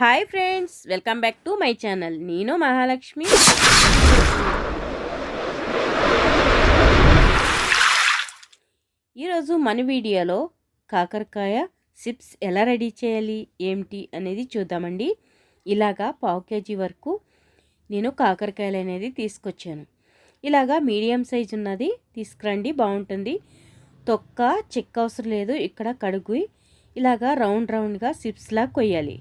Hi friends welcome back to my channel. నేను మహాలక్ష్మి. ఈరోజు మన వీడియోలో కాకరకాయ సిప్స్ ఎలా రెడీ చేయాలి ఏమిటి అనేది చూద్దామండి. ఇలాగా పావు కేజీ వరకు నేను కాకరకాయలు అనేది తీసుకొచ్చాను. ఇలాగా మీడియం సైజ్ ఉన్నది తీసుకురండి బాగుంటుంది. తొక్క చెక్క అవసరం లేదు ఇక్కడ కడుగు ఇలాగా రౌండ్ రౌండ్గా సిప్స్లా కొయ్యాలి.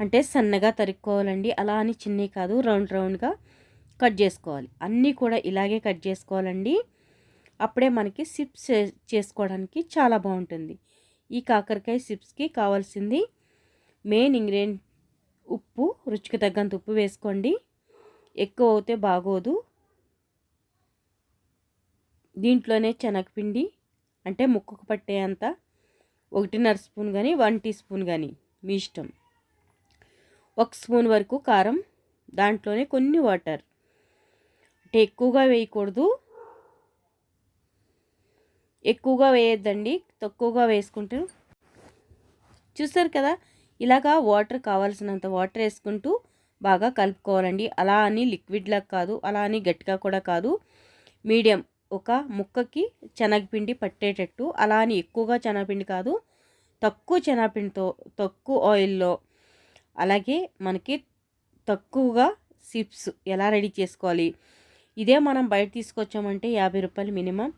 అంటే సన్నగా తరుక్కోవాలండి. అలా అని చిన్నవి కాదు. రౌండ్ రౌండ్గా కట్ చేసుకోవాలి. అన్నీ కూడా ఇలాగే కట్ చేసుకోవాలండి. అప్పుడే మనకి సిప్స్ చేసుకోవడానికి చాలా బాగుంటుంది. ఈ కాకరకాయ సిప్స్కి కావాల్సింది మెయిన్ ఇంగ్రీడియంట్ ఉప్పు రుచికి తగ్గంత ఉప్పు వేసుకోండి. ఎక్కువ అవుతే బాగోదు. దీంట్లోనే శనగపిండి అంటే ముక్కకు పట్టేంత ఒకటిన్నర స్పూన్ కానీ వన్ టీ స్పూన్ కానీ మీ ఇష్టం. ఒక స్పూన్ వరకు కారం దాంట్లోనే కొన్ని వాటర్. అంటే ఎక్కువగా వేయకూడదు. ఎక్కువగా వేయొద్దండి తక్కువగా వేసుకుంటూ. చూస్తారు కదా ఇలాగా వాటర్ కావాల్సినంత వాటర్ వేసుకుంటూ బాగా కలుపుకోవాలండి. అలా అని లిక్విడ్లా కాదు అలా అని గట్టిగా కూడా కాదు. మీడియం ఒక ముక్కకి శనగపిండి పట్టేటట్టు అలా అని ఎక్కువగా శనగపిండి కాదు తక్కువ శనగపిండితో తక్కువ ఆయిల్లో అలాగే మనకి తక్కువగా సిప్స్ ఎలా రెడీ చేసుకోవాలి? ఇదే మనం బయట తీసుకొచ్చామంటే యాభై రూపాయలు మినిమం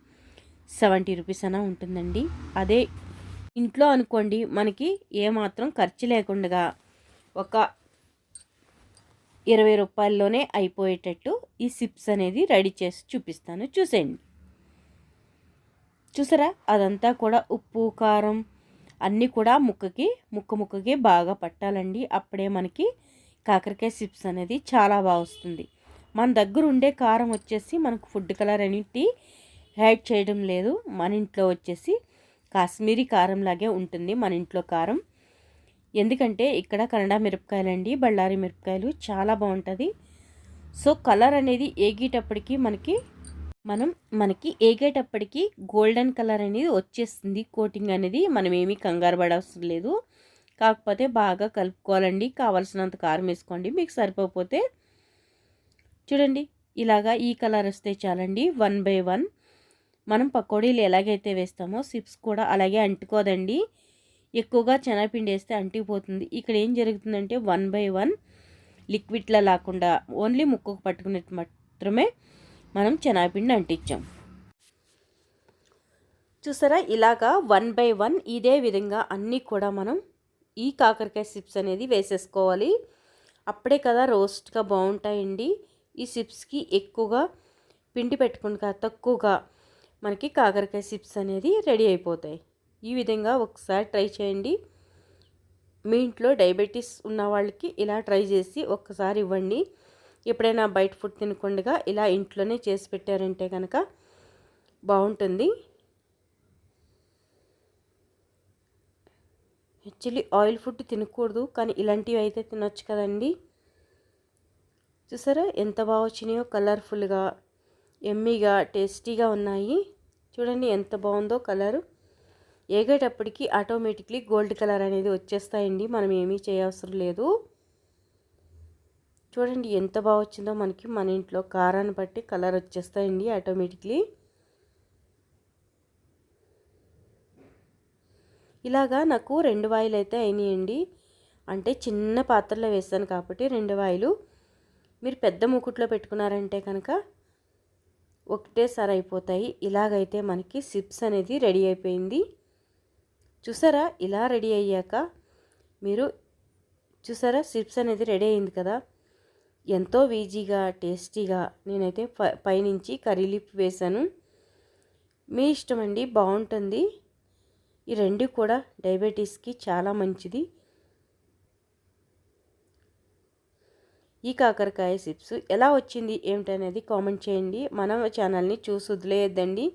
సెవెంటీ రూపీస్ అన్న ఉంటుందండి. అదే ఇంట్లో అనుకోండి మనకి ఏమాత్రం ఖర్చు లేకుండా ఒక ఇరవై రూపాయల్లోనే అయిపోయేటట్టు ఈ సిప్స్ అనేది రెడీ చేసి చూపిస్తాను. చూసేయండి. చూసారా? అదంతా కూడా ఉప్పు కారం అన్నీ కూడా ముక్కకి ముక్క ముక్కకి బాగా పట్టాలండి. అప్పుడే మనకి కాకరకాయ చిప్స్ అనేది చాలా బాగా వస్తుంది. మన దగ్గర ఉండే కారం వచ్చేసి మనకు ఫుడ్ కలర్ అనేది యాడ్ చేయడం లేదు. మన ఇంట్లో వచ్చేసి కాశ్మీరీ కారం లాగే ఉంటుంది మన ఇంట్లో కారం. ఎందుకంటే ఇక్కడ కన్నడ మిరపకాయలండి బళ్ళారి మిరపకాయలు చాలా బాగుంటుంది. సో కలర్ అనేది ఏగేటప్పటికి మనకి మనం మనకి ఏగేటప్పటికి గోల్డెన్ కలర్ అనేది వచ్చేస్తుంది. కోటింగ్ అనేది మనం ఏమీ కంగారు పడవసరం లేదు. కాకపోతే బాగా కలుపుకోవాలండి. కావాల్సినంత కారం వేసుకోండి. మీకు సరిపోతే చూడండి ఇలాగా ఈ కలర్ వస్తే చాలండి. One by one. మనం పకోడీలు ఎలాగైతే వేస్తామో సిప్స్ కూడా అలాగే అంటుకోదండి. ఎక్కువగా శనగపిండి వేస్తే అంటిపోతుంది ఇక్కడ ఏం జరుగుతుందంటే వన్ బై వన్ లిక్విడ్లా లేకుండా ఓన్లీ ముక్కకు పట్టుకున్నట్టు మాత్రమే మనం శనగపిండి అంటించాం. చూసారా? ఇలాగా వన్ బై వన్ ఇదే విధంగా అన్నీ కూడా మనం ఈ కాకరకాయ సిప్స్ అనేది వేసేసుకోవాలి. అప్పుడే కదా రోస్ట్గా బాగుంటాయండి. ఈ సిప్స్కి ఎక్కువగా పిండి పెట్టుకుండా తక్కువగా మనకి కాకరకాయ సిప్స్ అనేది రెడీ అయిపోతాయి. ఈ విధంగా ఒకసారి ట్రై చేయండి. మీ ఇంట్లో డయాబెటీస్ ఉన్న వాళ్ళకి ఇలా ట్రై చేసి ఒక్కసారి ఇవ్వండి. ఎప్పుడైనా బయట ఫుడ్ తినకుండా ఇలా ఇంట్లోనే చేసి పెట్టారంటే కనుక బాగుంటుంది. యాక్చువల్లీ ఆయిల్ ఫుడ్ తినకూడదు కానీ ఇలాంటివి అయితే తినొచ్చు కదండి. చూసారా? ఎంత బాగా వచ్చినాయో కలర్ఫుల్గా ఎమ్మీగా టేస్టీగా ఉన్నాయి. చూడండి ఎంత బాగుందో కలరు. ఏగేటప్పటికి ఆటోమేటిక్లీ గోల్డ్ కలర్ అనేది వచ్చేస్తాయండి. మనం ఏమీ చేయవసరం లేదు. చూడండి ఎంత బాగా వచ్చిందో మనకి మన ఇంట్లో కారాన్ని బట్టి కలర్ వచ్చేస్తాయండి ఆటోమేటిక్లీ. ఇలాగా నాకు రెండు వాయిలు అయితే అయినాయండి. అంటే చిన్న పాత్రలో వేస్తాను కాబట్టి రెండు వాయిలు. మీరు పెద్ద ముకుట్లో పెట్టుకున్నారంటే కనుక ఒకటేసారి అయిపోతాయి. ఇలాగైతే మనకి సిప్స్ అనేది రెడీ అయిపోయింది. చూసారా ఇలా రెడీ అయ్యాక మీరు చూసారా సిప్స్ అనేది రెడీ అయింది కదా? ఎంతో వీజీగా టేస్టీగా నేనైతే పైనుంచి కర్రీ లిప్ వేశాను. మీ ఇష్టం అండి బాగుంటుంది ఈ రెండు కూడా డయాబెటీస్కి చాలా మంచిది. ఈ కాకరకాయ చిప్స్ ఎలా వచ్చింది ఏమిటనేది కామెంట్ చేయండి. మన ఛానల్ని చూసి వదిలేయద్దండి.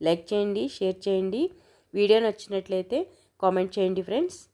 లైక్ చేయండి షేర్ చేయండి. వీడియో నచ్చినట్లయితే కామెంట్ చేయండి ఫ్రెండ్స్.